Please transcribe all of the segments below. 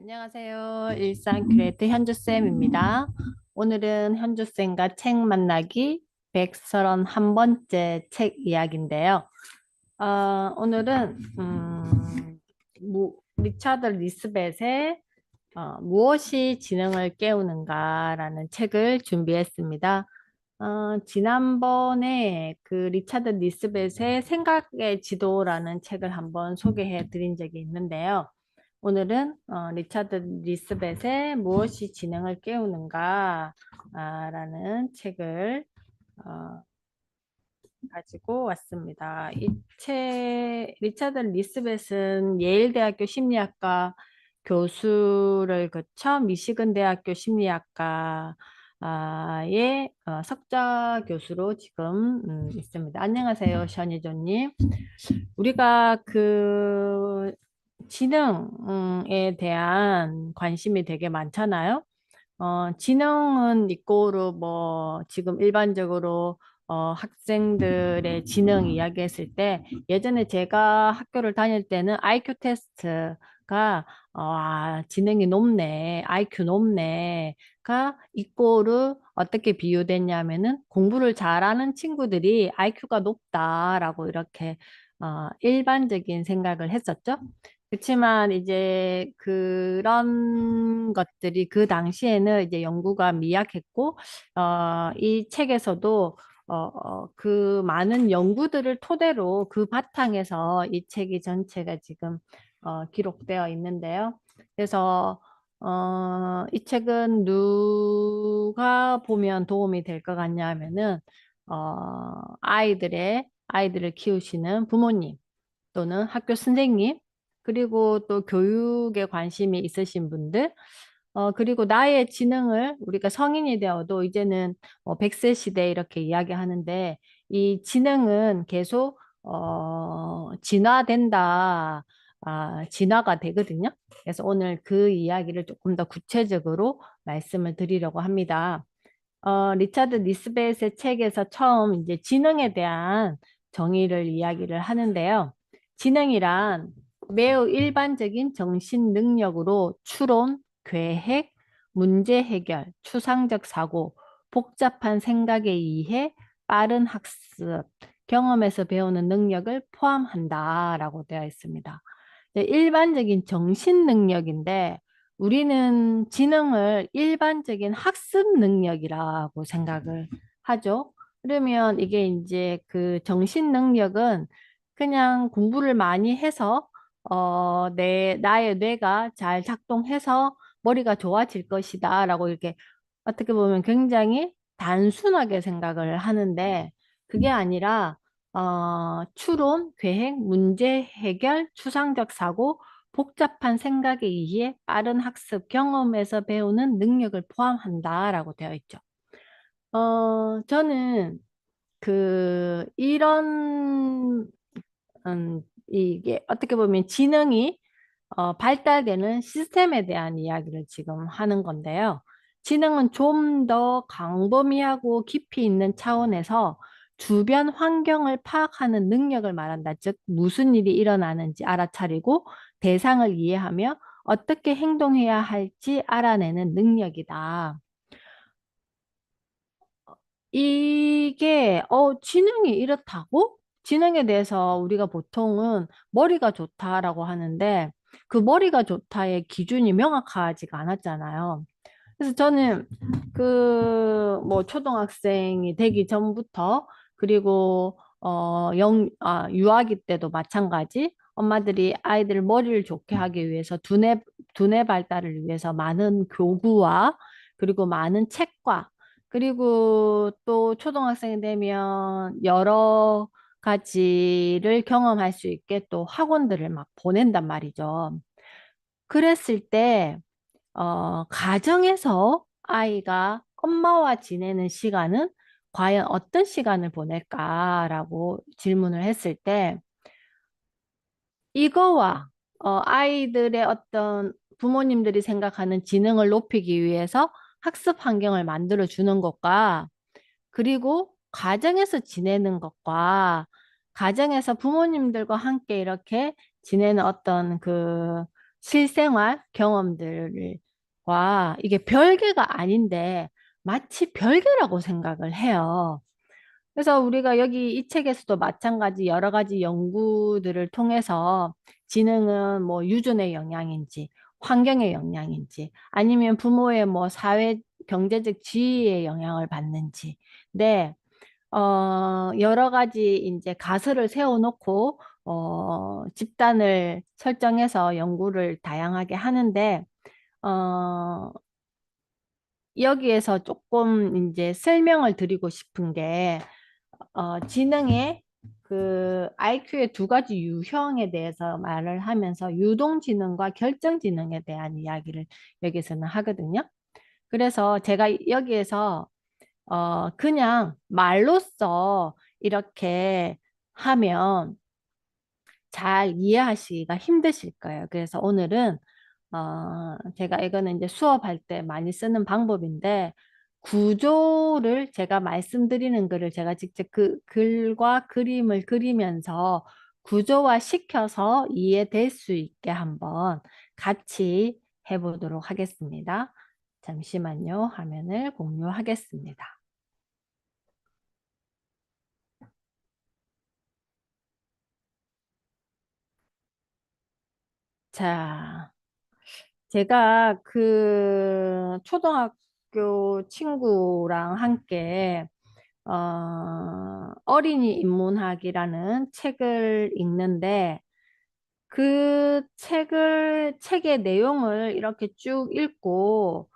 안녕하세요. 일산 큐레이터 현주쌤입니다. 오늘은 현주쌤과 책 만나기 131번째 책 이야기인데요. 어, 오늘은 음, 무, 리차드 리스벳의 어, 무엇이 지능을 깨우는가라는 책을 준비했습니다. 어, 지난번에 그 리차드 리스벳의 생각의 지도라는 책을 한번 소개해 드린 적이 있는데요. 오늘은 어, 리차드 리스벳의 무엇이 지능을 깨우는가 아, 라는 책을 어, 가지고 왔습니다. 이 책, 리차드 리스벳은 예일대학교 심리학과 교수를 거쳐 미시건 대학교 심리학과의 어, 석좌 교수로 지금 음, 있습니다. 안녕하세요, 션이조님. 우리가 그 지능에 대한 관심이 되게 많잖아요. 어, 지능은 이꼬르 뭐 지금 일반적으로 어, 학생들의 지능 이야기했을 때 예전에 제가 학교를 다닐 때는 IQ 테스트가 어, 아, 지능이 높네, IQ 높네가 이꼬르 어떻게 비유됐냐면은 공부를 잘하는 친구들이 IQ가 높다라고 이렇게 어, 일반적인 생각을 했었죠. 그렇지만 이제 그런 것들이 그 당시에는 이제 연구가 미약했고 어, 이 책에서도 어, 어, 그 많은 연구들을 토대로 그 바탕에서 이 책이 전체가 지금 어, 기록되어 있는데요. 그래서 어, 이 책은 누가 보면 도움이 될 것 같냐면은 어, 아이들의 아이들을 키우시는 부모님 또는 학교 선생님 그리고 또 교육에 관심이 있으신 분들, 어, 그리고 나의 지능을 우리가 성인이 되어도 이제는 어, 100세 시대 이렇게 이야기하는데 이 지능은 계속 어, 진화된다. 아, 진화가 되거든요. 그래서 오늘 그 이야기를 조금 더 구체적으로 말씀을 드리려고 합니다. 어, 리차드 니스벳의 책에서 처음 이제 지능에 대한 정의를 이야기를 하는데요. 지능이란 매우 일반적인 정신 능력으로 추론, 계획, 문제 해결, 추상적 사고, 복잡한 생각의 이해, 빠른 학습, 경험에서 배우는 능력을 포함한다라고 되어 있습니다. 일반적인 정신 능력인데 우리는 지능을 일반적인 학습 능력이라고 생각을 하죠. 그러면 이게 이제 그 정신 능력은 그냥 공부를 많이 해서 어, 내, 나의 뇌가 잘 작동해서 머리가 좋아질 것이다 라고 이렇게 어떻게 보면 굉장히 단순하게 생각을 하는데 그게 아니라 어, 추론, 계획, 문제 해결, 추상적 사고, 복잡한 생각의 이해, 빠른 학습, 경험에서 배우는 능력을 포함한다라고 되어 있죠. 어, 저는 그 이런 음, 이게 어떻게 보면 지능이 어, 발달되는 시스템에 대한 이야기를 지금 하는 건데요. 지능은 좀 더 광범위하고 깊이 있는 차원에서 주변 환경을 파악하는 능력을 말한다. 즉, 무슨 일이 일어나는지 알아차리고 대상을 이해하며 어떻게 행동해야 할지 알아내는 능력이다. 이게, 어, 지능이 이렇다고? 지능에 대해서 우리가 보통은 머리가 좋다라고 하는데 그 머리가 좋다의 기준이 명확하지가 않았잖아요. 그래서 저는 그 뭐 초등학생이 되기 전부터 그리고 어 영, 아, 유아기 때도 마찬가지 엄마들이 아이들 머리를 좋게 하기 위해서 두뇌 두뇌 발달을 위해서 많은 교구와 그리고 많은 책과 그리고 또 초등학생이 되면 여러 가지를 경험할 수 있게 또 학원들을 막 보낸단 말이죠. 그랬을 때, 어, 가정에서 아이가 엄마와 지내는 시간은 과연 어떤 시간을 보낼까라고 질문을 했을 때, 이거와 어, 아이들의 어떤 부모님들이 생각하는 지능을 높이기 위해서 학습 환경을 만들어 주는 것과 그리고 가정에서 지내는 것과 가정에서 부모님들과 함께 이렇게 지내는 어떤 그 실생활 경험들과 이게 별개가 아닌데 마치 별개라고 생각을 해요. 그래서 우리가 여기 이 책에서도 마찬가지 여러 가지 연구들을 통해서 지능은 뭐 유전의 영향인지 환경의 영향인지 아니면 부모의 뭐 사회 경제적 지위의 영향을 받는지 네, 어, 여러 가지 이제 가설을 세워놓고 어, 집단을 설정해서 연구를 다양하게 하는데 어, 여기에서 조금 이제 설명을 드리고 싶은 게 어, 지능의 그 IQ의 두 가지 유형에 대해서 말을 하면서 유동 지능과 결정 지능에 대한 이야기를 여기서는 하거든요. 그래서 제가 여기에서 어, 그냥 말로써 이렇게 하면 잘 이해하시기가 힘드실 거예요. 그래서 오늘은 어, 제가 이거는 이제 수업할 때 많이 쓰는 방법인데 구조를 제가 말씀드리는 글을 제가 직접 그 글과 그림을 그리면서 구조화 시켜서 이해될 수 있게 한번 같이 해보도록 하겠습니다. 잠시만요. 화면을 공유하겠습니다. 자, 제가 그 초등학교 친구랑 함께 어, 어린이 인문학이라는 책을 읽는데 그 책을 책의 내용을 이렇게 쭉 읽고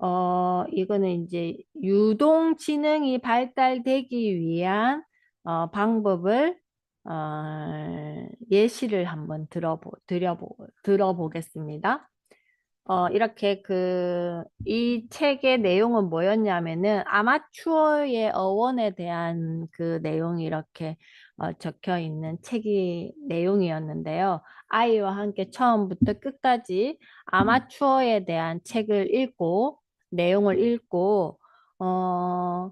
어, 이거는 이제 유동 지능이 발달되기 위한 어, 방법을 어, 예시를 한번 들어보, 들여보, 들어보겠습니다. 어, 이렇게 그, 이 책의 내용은 뭐였냐면은 아마추어의 어원에 대한 그 내용이 이렇게 어, 적혀 있는 책이 내용이었는데요. 아이와 함께 처음부터 끝까지 아마추어에 대한 책을 읽고, 내용을 읽고, 어,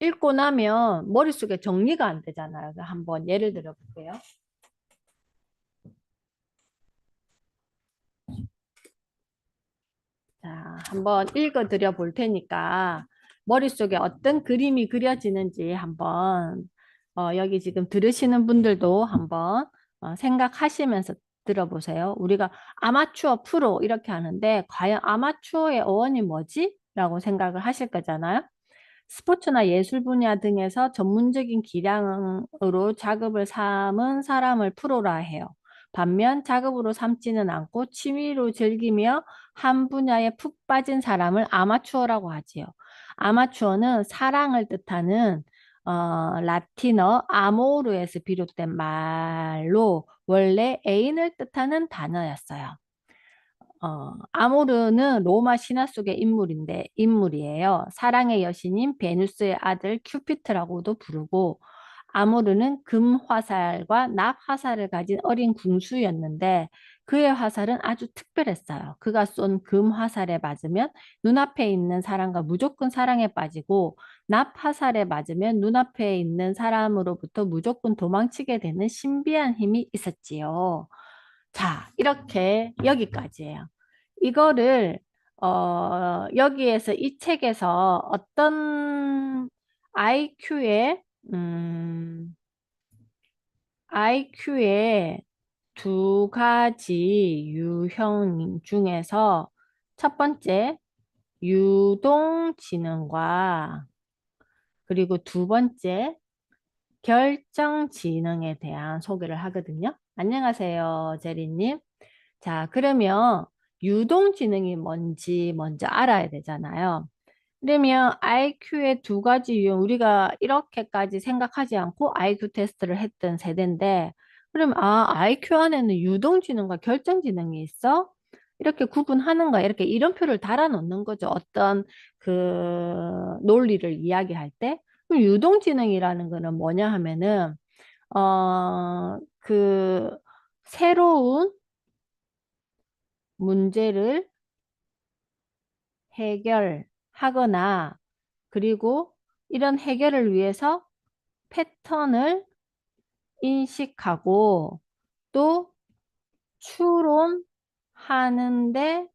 읽고 나면 머릿속에 정리가 안 되잖아요. 한번 예를 들어 볼게요. 자, 한번 읽어 드려 볼 테니까 머릿속에 어떤 그림이 그려지는지 한번 어, 여기 지금 들으시는 분들도 한번 어, 생각하시면서 들어보세요. 우리가 아마추어 프로 이렇게 하는데 과연 아마추어의 어원이 뭐지? 라고 생각을 하실 거잖아요. 스포츠나 예술 분야 등에서 전문적인 기량으로 작업을 삼은 사람을 프로라 해요. 반면 작업으로 삼지는 않고 취미로 즐기며 한 분야에 푹 빠진 사람을 아마추어라고 하지요. 아마추어는 사랑을 뜻하는 어, 라틴어 아모르에서 비롯된 말로 원래 애인을 뜻하는 단어였어요. 어, 아모르는 로마 신화 속의 인물인데 인물이에요. 사랑의 여신인 베누스의 아들 큐피트라고도 부르고 아모르는 금 화살과 납 화살을 가진 어린 궁수였는데 그의 화살은 아주 특별했어요. 그가 쏜 금 화살에 맞으면 눈앞에 있는 사람과 무조건 사랑에 빠지고 납 화살에 맞으면 눈앞에 있는 사람으로부터 무조건 도망치게 되는 신비한 힘이 있었지요. 자, 이렇게 여기까지예요. 이거를 어, 여기에서 이 책에서 어떤 IQ의 음, IQ의 두 가지 유형 중에서 첫 번째 유동지능과 그리고 두 번째 결정 지능에 대한 소개를 하거든요. 안녕하세요, 제리님. 자, 그러면 유동 지능이 뭔지 먼저 알아야 되잖아요. 그러면 IQ의 두 가지 유형, 우리가 이렇게까지 생각하지 않고 IQ 테스트를 했던 세대인데, 그러면 아, IQ 안에는 유동 지능과 결정 지능이 있어? 이렇게 구분하는가? 이렇게 이름표를 달아놓는 거죠. 어떤 그 논리를 이야기할 때. 그럼 유동지능이라는 거는 뭐냐 하면은, 어, 그 새로운 문제를 해결하거나 그리고 이런 해결을 위해서 패턴을 인식하고 또 추론 하는데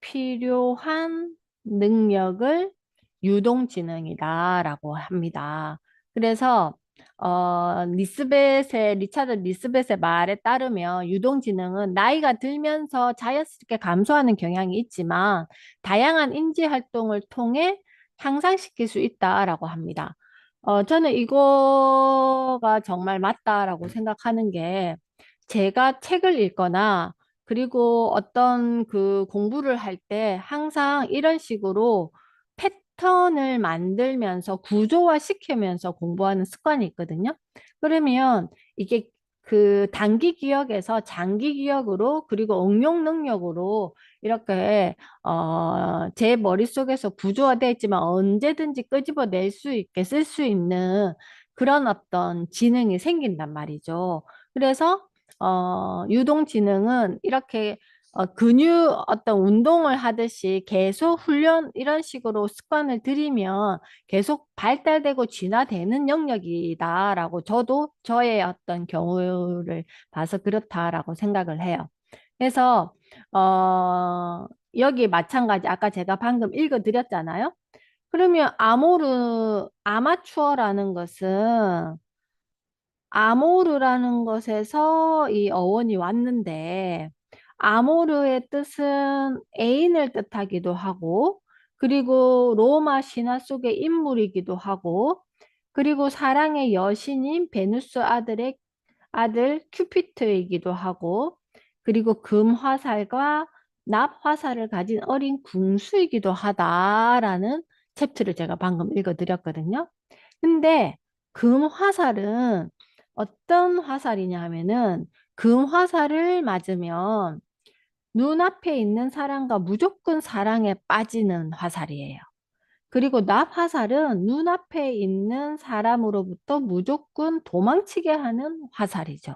필요한 능력을 유동지능이다라고 합니다. 그래서 어, 리스벳의 리차드 리스벳의 말에 따르면 유동지능은 나이가 들면서 자연스럽게 감소하는 경향이 있지만 다양한 인지 활동을 통해 향상시킬 수 있다라고 합니다. 어, 저는 이거가 정말 맞다라고 생각하는 게 제가 책을 읽거나 그리고 어떤 그 공부를 할 때 항상 이런 식으로 패턴을 만들면서 구조화 시키면서 공부하는 습관이 있거든요. 그러면 이게 그 단기 기억에서 장기 기억으로 그리고 응용 능력으로 이렇게 어, 제 머릿속에서 구조화되어 있지만 언제든지 끄집어낼 수 있게 쓸 수 있는 그런 어떤 지능이 생긴단 말이죠. 그래서 어, 유동지능은 이렇게 어, 근육 어떤 운동을 하듯이 계속 훈련 이런 식으로 습관을 들이면 계속 발달되고 진화되는 영역이다라고 저도 저의 어떤 경우를 봐서 그렇다라고 생각을 해요. 그래서 어, 여기 마찬가지 아까 제가 방금 읽어드렸잖아요. 그러면 아모르 아마추어라는 것은 아모르라는 것에서 이 어원이 왔는데 아모르의 뜻은 애인을 뜻하기도 하고 그리고 로마 신화 속의 인물이기도 하고 그리고 사랑의 여신인 베누스 아들의 아들 큐피트이기도 하고 그리고 금화살과 납화살을 가진 어린 궁수이기도 하다라는 챕터를 제가 방금 읽어드렸거든요. 근데 금화살은 어떤 화살이냐 하면은 금화살을 맞으면 눈앞에 있는 사람과 무조건 사랑에 빠지는 화살이에요. 그리고 납 화살은 눈앞에 있는 사람으로부터 무조건 도망치게 하는 화살이죠.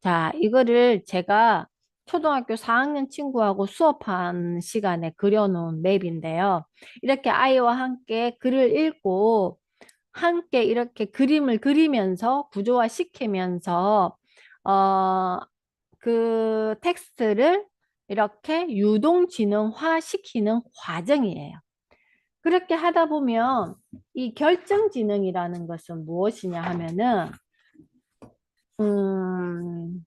자, 이거를 제가 초등학교 4학년 친구하고 수업한 시간에 그려놓은 맵인데요. 이렇게 아이와 함께 글을 읽고 함께 이렇게 그림을 그리면서 구조화 시키면서 어, 그 텍스트를 이렇게 유동지능화 시키는 과정이에요. 그렇게 하다 보면 이 결정지능이라는 것은 무엇이냐 하면은 음,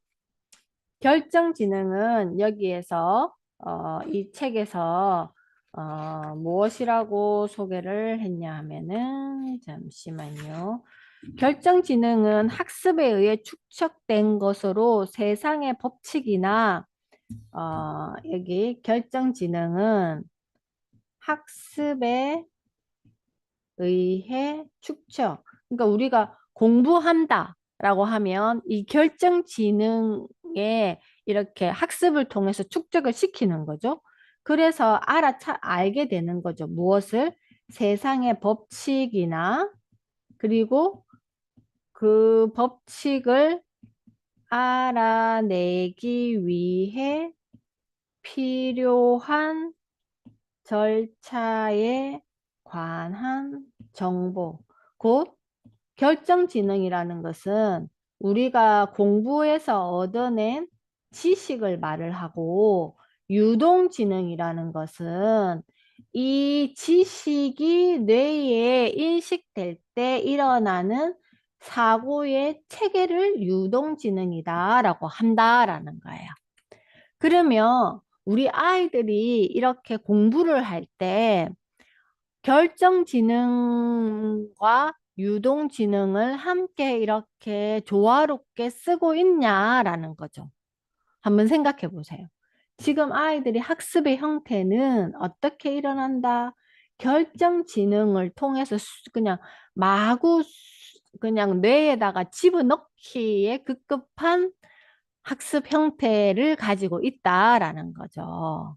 결정지능은 여기에서 어, 이 책에서 어, 무엇이라고 소개를 했냐 하면은 잠시만요. 결정지능은 학습에 의해 축적된 것으로 세상의 법칙이나 어, 여기 결정 지능은 학습에 의해 축적. 그러니까 우리가 공부한다 라고 하면 이 결정 지능에 이렇게 학습을 통해서 축적을 시키는 거죠. 그래서 알아차 알게 되는 거죠. 무엇을? 세상의 법칙이나 그리고 그 법칙을 알아내기 위해 필요한 절차에 관한 정보, 곧 결정지능이라는 것은 우리가 공부해서 얻어낸 지식을 말을 하고 유동지능이라는 것은 이 지식이 뇌에 인식될 때 일어나는 사고의 체계를 유동지능이다 라고 한다라는 거예요. 그러면 우리 아이들이 이렇게 공부를 할 때 결정지능과 유동지능을 함께 이렇게 조화롭게 쓰고 있냐라는 거죠. 한번 생각해 보세요. 지금 아이들이 학습의 형태는 어떻게 일어난다? 결정지능을 통해서 그냥 마구 그냥 뇌에다가 집어넣기에 급급한 학습 형태를 가지고 있다라는 거죠.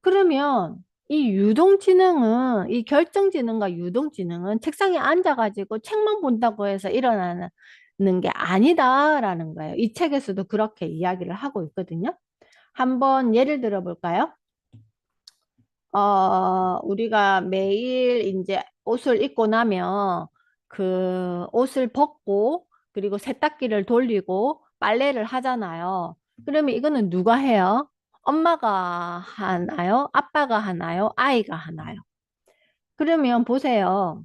그러면 이 유동지능은 이 결정지능과 유동지능은 책상에 앉아가지고 책만 본다고 해서 일어나는 게 아니다라는 거예요. 이 책에서도 그렇게 이야기를 하고 있거든요. 한번 예를 들어 볼까요? 어, 우리가 매일 이제 옷을 입고 나면 그 옷을 벗고 그리고 세탁기를 돌리고 빨래를 하잖아요. 그러면 이거는 누가 해요? 엄마가 하나요? 아빠가 하나요? 아이가 하나요? 그러면 보세요.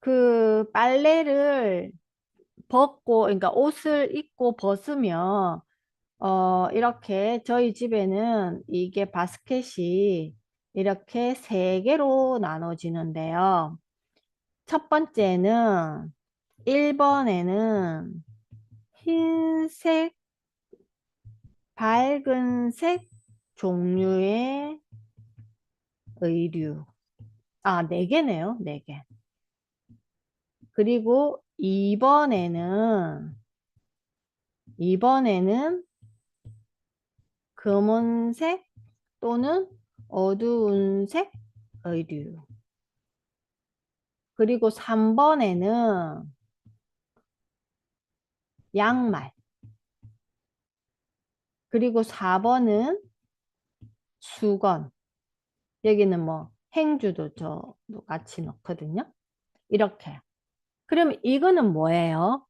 그 빨래를 벗고, 그러니까 옷을 입고 벗으면, 어, 이렇게 저희 집에는 이게 바스켓이 이렇게 세 개로 나눠지는데요. 첫 번째는 1번에는 흰색, 밝은색 종류의 의류. 아, 네 개네요. 네 개. 그리고 2번에는 2번에는 검은색 또는 어두운 색 의류. 그리고 3번에는 양말. 그리고 4번은 수건. 여기는 뭐 행주도 저 같이 넣거든요. 이렇게. 그럼 이거는 뭐예요?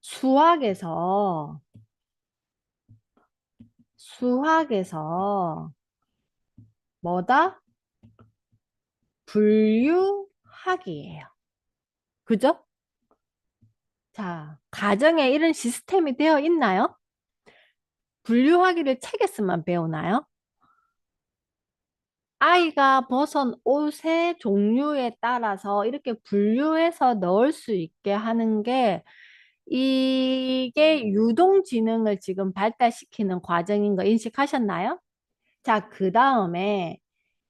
수학에서 수학에서 뭐다? 분류 하기예요. 그죠? 자, 가정에 이런 시스템이 되어 있나요? 분류하기를 책에서만 배우나요? 아이가 벗은 옷의 종류에 따라서 이렇게 분류해서 넣을 수 있게 하는 게 이게 유동지능을 지금 발달시키는 과정인 거 인식하셨나요? 자, 그 다음에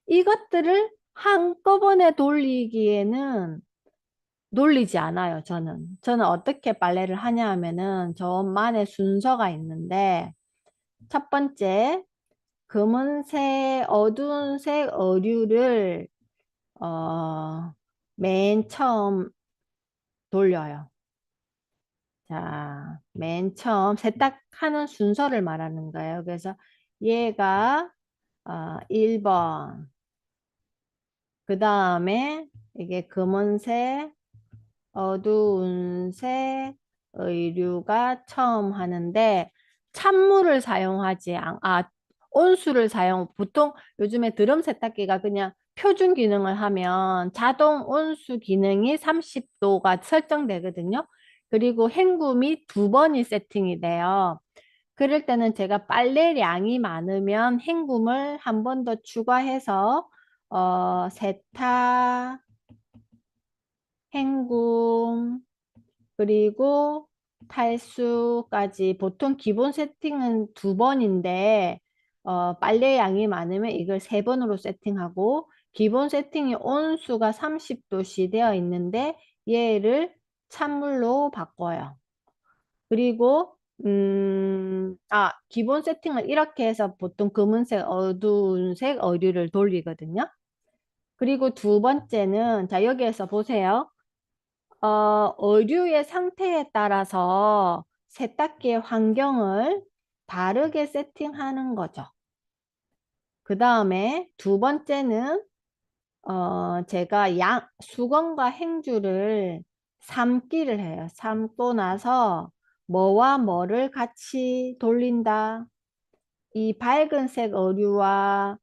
이것들을 한꺼번에 돌리기에는 돌리지 않아요, 저는. 저는 어떻게 빨래를 하냐 하면은 저만의 순서가 있는데 첫 번째, 검은색, 어두운 색 어류를 어, 맨 처음 돌려요. 자, 맨 처음 세탁하는 순서를 말하는 거예요. 그래서 얘가 어, 1번, 그 다음에 이게 검은색, 어두운 색 의류가 처음 하는데 찬물을 사용하지 않, 아, 온수를 사용, 보통 요즘에 드럼 세탁기가 그냥 표준 기능을 하면 자동 온수 기능이 30도가 설정되거든요. 그리고 헹굼이 두 번이 세팅이 돼요. 그럴 때는 제가 빨래량이 많으면 헹굼을 한 번 더 추가해서 어, 세탁, 헹굼, 그리고 탈수까지 보통 기본 세팅은 두 번인데 어, 빨래 양이 많으면 이걸 세 번으로 세팅하고 기본 세팅이 온수가 30도씨 되어 있는데 얘를 찬물로 바꿔요. 그리고 음, 아, 기본 세팅을 이렇게 해서 보통 검은색, 어두운색 어류를 돌리거든요. 그리고 두 번째는 자 여기에서 보세요. 어, 어류의 상태에 따라서 세탁기의 환경을 다르게 세팅하는 거죠. 그 다음에 두 번째는 어, 제가 양, 수건과 행주를 삶기를 해요. 삶고 나서 뭐와 뭐를 같이 돌린다. 이 밝은색 어류와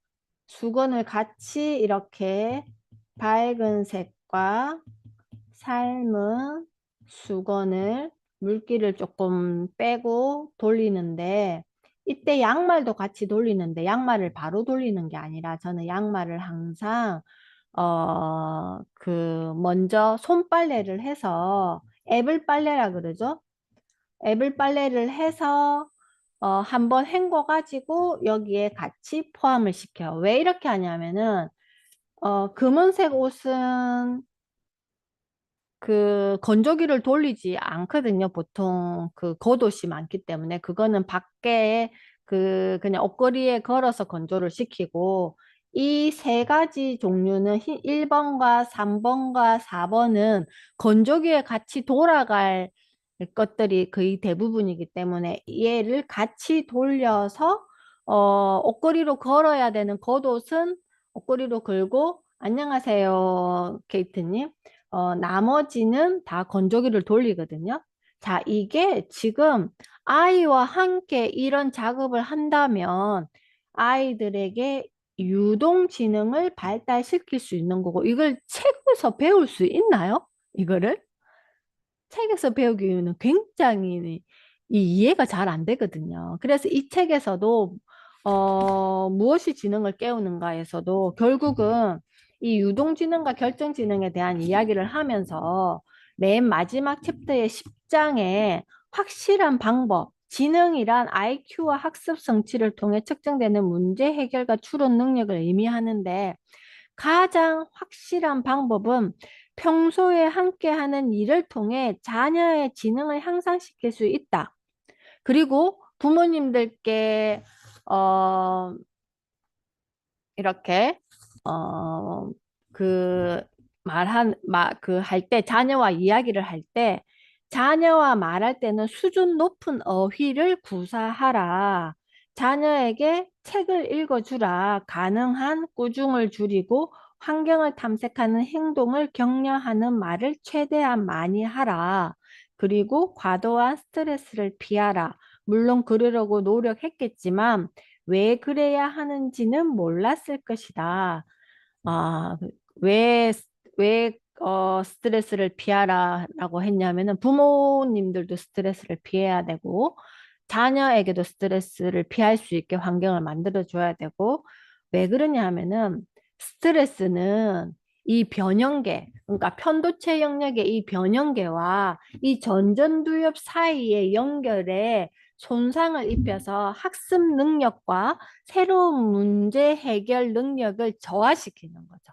수건을 같이 이렇게 밝은 색과 삶은 수건을 물기를 조금 빼고 돌리는데 이때 양말도 같이 돌리는데 양말을 바로 돌리는 게 아니라 저는 양말을 항상 어 그 먼저 손빨래를 해서 애블 빨래라 그러죠. 애블 빨래를 해서 어 한번 헹궈 가지고 여기에 같이 포함을 시켜요. 왜 이렇게 하냐면은 어 검은색 옷은 그 건조기를 돌리지 않거든요. 보통 그 겉옷이 많기 때문에 그거는 밖에 그 그냥 옷걸이에 걸어서 건조를 시키고 이 세 가지 종류는 1번과 3번과 4번은 건조기에 같이 돌아갈 것들이 거의 대부분이기 때문에 얘를 같이 돌려서 어, 옷걸이로 걸어야 되는 겉옷은 옷걸이로 걸고 안녕하세요 케이트님 어, 나머지는 다 건조기를 돌리거든요. 자, 이게 지금 아이와 함께 이런 작업을 한다면 아이들에게 유동지능을 발달시킬 수 있는 거고, 이걸 책에서 배울 수 있나요? 이거를? 책에서 배우기에는 굉장히 이 이해가 잘 안 되거든요. 그래서 이 책에서도 어, 무엇이 지능을 깨우는가에서도 결국은 이 유동지능과 결정지능에 대한 이야기를 하면서 맨 마지막 챕터의 10장에 확실한 방법, 지능이란 IQ와 학습 성취를 통해 측정되는 문제 해결과 추론 능력을 의미하는데 가장 확실한 방법은 평소에 함께하는 일을 통해 자녀의 지능을 향상시킬 수 있다. 그리고 부모님들께 어 이렇게 어그 말한 그 할 때 자녀와 이야기를 할 때 자녀와 말할 때는 수준 높은 어휘를 구사하라. 자녀에게 책을 읽어주라. 가능한 꾸중을 줄이고 환경을 탐색하는 행동을 격려하는 말을 최대한 많이 하라. 그리고 과도한 스트레스를 피하라. 물론 그러려고 노력했겠지만 왜 그래야 하는지는 몰랐을 것이다. 아, 왜, 왜, 어, 스트레스를 피하라라고 했냐면은 부모님들도 스트레스를 피해야 되고 자녀에게도 스트레스를 피할 수 있게 환경을 만들어 줘야 되고 왜 그러냐 하면은 스트레스는 이 변형계, 그러니까 편도체 영역의 이 변형계와 이 전전두엽 사이의 연결에 손상을 입혀서 학습 능력과 새로운 문제 해결 능력을 저하시키는 거죠.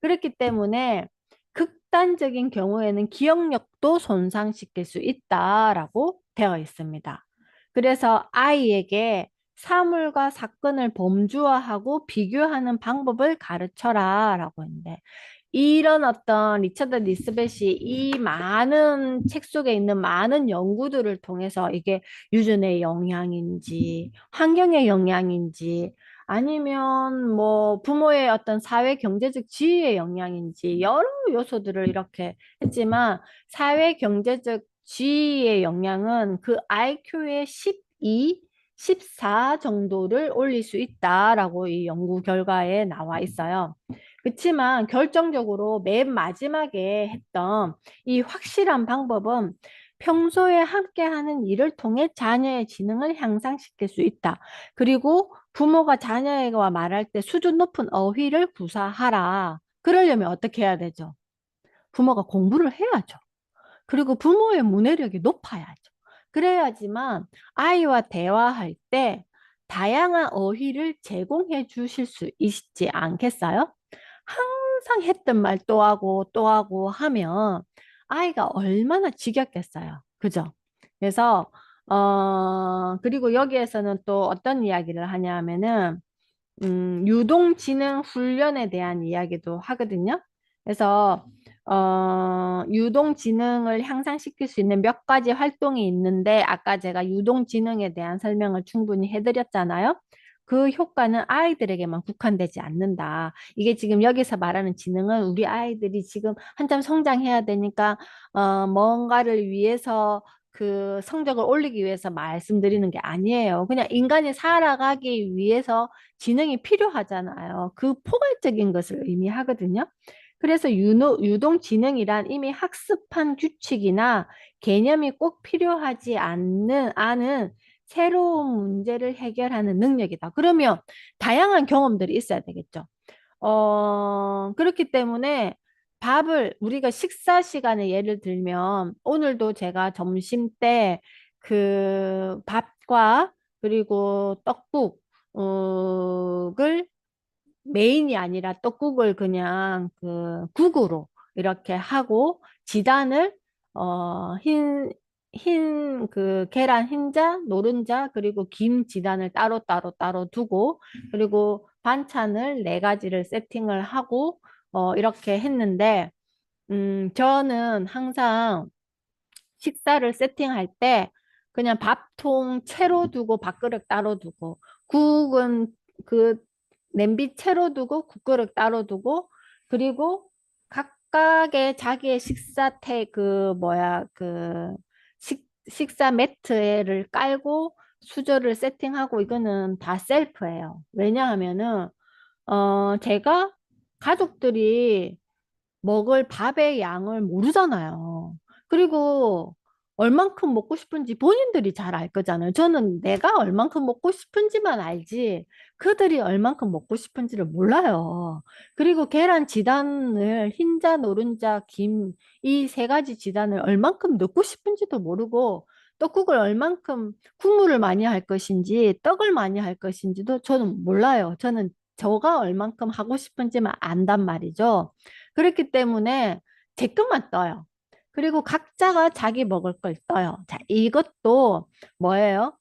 그렇기 때문에 극단적인 경우에는 기억력도 손상시킬 수 있다라고 되어 있습니다. 그래서 아이에게 사물과 사건을 범주화하고 비교하는 방법을 가르쳐라 라고 했는데 이런 어떤 리처드 니스벳이 이 많은 책 속에 있는 많은 연구들을 통해서 이게 유전의 영향인지 환경의 영향인지 아니면 뭐 부모의 어떤 사회 경제적 지위의 영향인지 여러 요소들을 이렇게 했지만 사회 경제적 지위의 영향은 그 IQ의 12 14 정도를 올릴 수 있다라고 이 연구 결과에 나와 있어요. 그렇지만 결정적으로 맨 마지막에 했던 이 확실한 방법은 평소에 함께하는 일을 통해 자녀의 지능을 향상시킬 수 있다. 그리고 부모가 자녀와 말할 때 수준 높은 어휘를 구사하라. 그러려면 어떻게 해야 되죠? 부모가 공부를 해야죠. 그리고 부모의 문해력이 높아야죠. 그래야지만 아이와 대화할 때 다양한 어휘를 제공해 주실 수 있지 않겠어요? 항상 했던 말 또 하고 또 하고 하면 아이가 얼마나 지겹겠어요. 그죠? 그래서 어 그리고 여기에서는 또 어떤 이야기를 하냐면은 음, 유동지능 훈련에 대한 이야기도 하거든요. 그래서 어, 유동지능을 향상시킬 수 있는 몇 가지 활동이 있는데 아까 제가 유동지능에 대한 설명을 충분히 해드렸잖아요. 그 효과는 아이들에게만 국한되지 않는다. 이게 지금 여기서 말하는 지능은 우리 아이들이 지금 한참 성장해야 되니까 어, 뭔가를 위해서 그 성적을 올리기 위해서 말씀드리는 게 아니에요. 그냥 인간이 살아가기 위해서 지능이 필요하잖아요. 그 포괄적인 것을 의미하거든요. 그래서 유동지능이란 이미 학습한 규칙이나 개념이 꼭 필요하지 않는, 않은 새로운 문제를 해결하는 능력이다. 그러면 다양한 경험들이 있어야 되겠죠. 어, 그렇기 때문에 밥을 우리가 식사 시간에 예를 들면 오늘도 제가 점심 때 그 밥과 그리고 떡국을 메인이 아니라 떡국을 그냥 그 국으로 이렇게 하고 지단을 어, 흰, 흰 그 계란 흰자, 노른자, 그리고 김 지단을 따로 따로 따로 두고 그리고 반찬을 네 가지를 세팅을 하고 어, 이렇게 했는데 음, 저는 항상 식사를 세팅할 때 그냥 밥통 채로 두고 밥그릇 따로 두고 국은 그 냄비 채로 두고 국그릇 따로 두고 그리고 각각의 자기의 식사 태 그 뭐야 그 식, 식사 매트를 깔고 수저를 세팅하고 이거는 다 셀프예요. 왜냐하면은 어 제가 가족들이 먹을 밥의 양을 모르잖아요. 그리고 얼만큼 먹고 싶은지 본인들이 잘 알 거잖아요. 저는 내가 얼만큼 먹고 싶은지만 알지, 그들이 얼만큼 먹고 싶은지를 몰라요. 그리고 계란 지단을 흰자, 노른자, 김, 이 세 가지 지단을 얼만큼 넣고 싶은지도 모르고, 떡국을 얼만큼 국물을 많이 할 것인지, 떡을 많이 할 것인지도 저는 몰라요. 저는 저가 얼만큼 하고 싶은지만 안단 말이죠. 그렇기 때문에 제 것만 떠요. 그리고 각자가 자기 먹을 걸 떠요. 자, 이것도 뭐예요?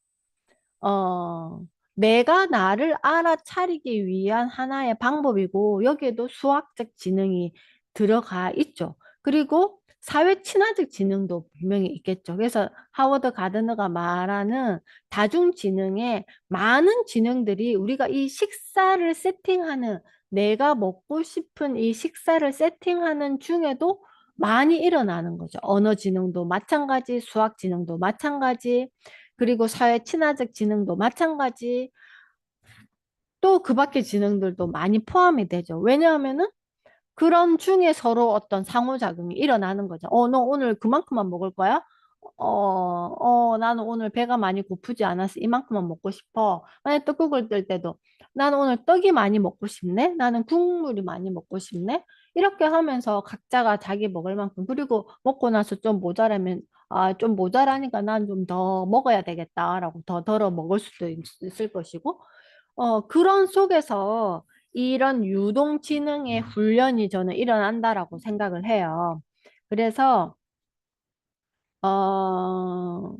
어, 내가 나를 알아차리기 위한 하나의 방법이고, 여기에도 수학적 지능이 들어가 있죠. 그리고 사회 친화적 지능도 분명히 있겠죠. 그래서 하워드 가드너가 말하는 다중 지능의 많은 지능들이 우리가 이 식사를 세팅하는 내가 먹고 싶은 이 식사를 세팅하는 중에도 많이 일어나는 거죠. 언어 지능도 마찬가지, 수학 지능도 마찬가지, 그리고 사회 친화적 지능도 마찬가지, 또 그 밖의 지능들도 많이 포함이 되죠. 왜냐하면은 그런 중에 서로 어떤 상호작용이 일어나는 거죠. 어, 너 오늘 그만큼만 먹을 거야? 어, 어, 나는 오늘 배가 많이 고프지 않아서 이만큼만 먹고 싶어. 만약 떡국을 뜰 때도 나는 오늘 떡이 많이 먹고 싶네. 나는 국물이 많이 먹고 싶네. 이렇게 하면서 각자가 자기 먹을 만큼 그리고 먹고 나서 좀 모자라면 아, 좀 모자라니까 난 좀 더 먹어야 되겠다라고 더 덜어 먹을 수도 있- 있을 것이고 어, 그런 속에서 이런 유동 지능의 훈련이 저는 일어난다라고 생각을 해요. 그래서 어,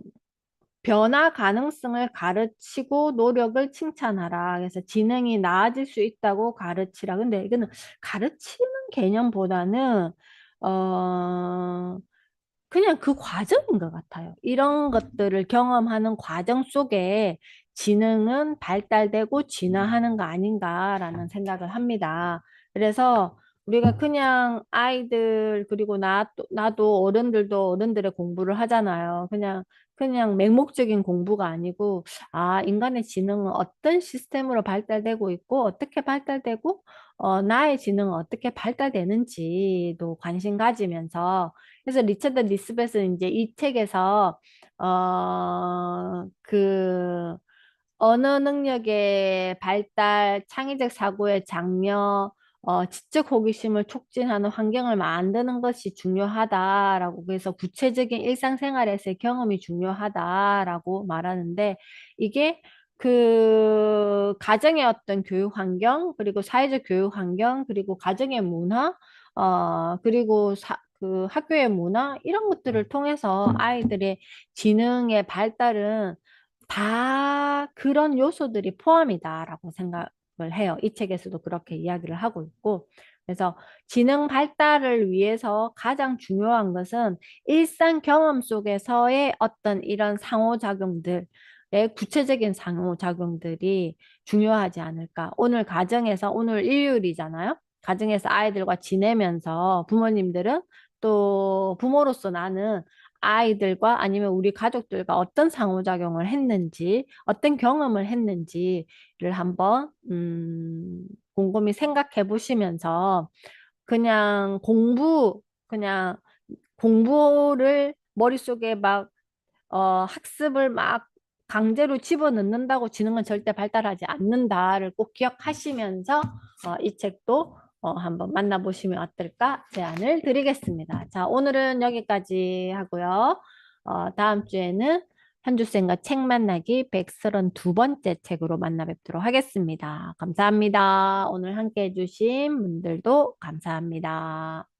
변화 가능성을 가르치고 노력을 칭찬하라. 그래서 지능이 나아질 수 있다고 가르치라. 근데 이거는 가르치는 개념보다는 어 그냥 그 과정인 것 같아요. 이런 것들을 경험하는 과정 속에 지능은 발달되고 진화하는 거 아닌가라는 생각을 합니다. 그래서 우리가 그냥 아이들 그리고 나, 나도 어른들도 어른들의 공부를 하잖아요. 그냥 그냥 맹목적인 공부가 아니고 아 인간의 지능은 어떤 시스템으로 발달되고 있고 어떻게 발달되고 어, 나의 지능은 어떻게 발달되는지도 관심 가지면서. 그래서 리처드 리스벳은 이제 이 책에서 어, 그 언어 능력의 발달, 창의적 사고의 장려, 어, 지적 호기심을 촉진하는 환경을 만드는 것이 중요하다라고 그래서 구체적인 일상생활에서의 경험이 중요하다라고 말하는데 이게 그 가정의 어떤 교육 환경 그리고 사회적 교육 환경 그리고 가정의 문화 어 그리고 사, 그 학교의 문화 이런 것들을 통해서 아이들의 지능의 발달은 다 그런 요소들이 포함이다라고 생각 을 해요. 이 책에서도 그렇게 이야기를 하고 있고. 그래서 지능 발달을 위해서 가장 중요한 것은 일상 경험 속에서의 어떤 이런 상호작용들 의 구체적인 상호작용들이 중요하지 않을까. 오늘 가정에서 오늘 일요일이잖아요. 가정에서 아이들과 지내면서 부모님들은 또 부모로서 나는 아이들과 아니면 우리 가족들과 어떤 상호작용을 했는지, 어떤 경험을 했는지를 한번 음, 곰곰이 생각해 보시면서 그냥 공부, 그냥 공부를 머릿속에 막 어, 학습을 막 강제로 집어넣는다고 지능은 절대 발달하지 않는다를 꼭 기억하시면서 어, 이 책도 어, 한번 만나보시면 어떨까 제안을 드리겠습니다. 자, 오늘은 여기까지 하고요. 어, 다음 주에는 현주쌤과 책 만나기 132번째 책으로 만나 뵙도록 하겠습니다. 감사합니다. 오늘 함께 해주신 분들도 감사합니다.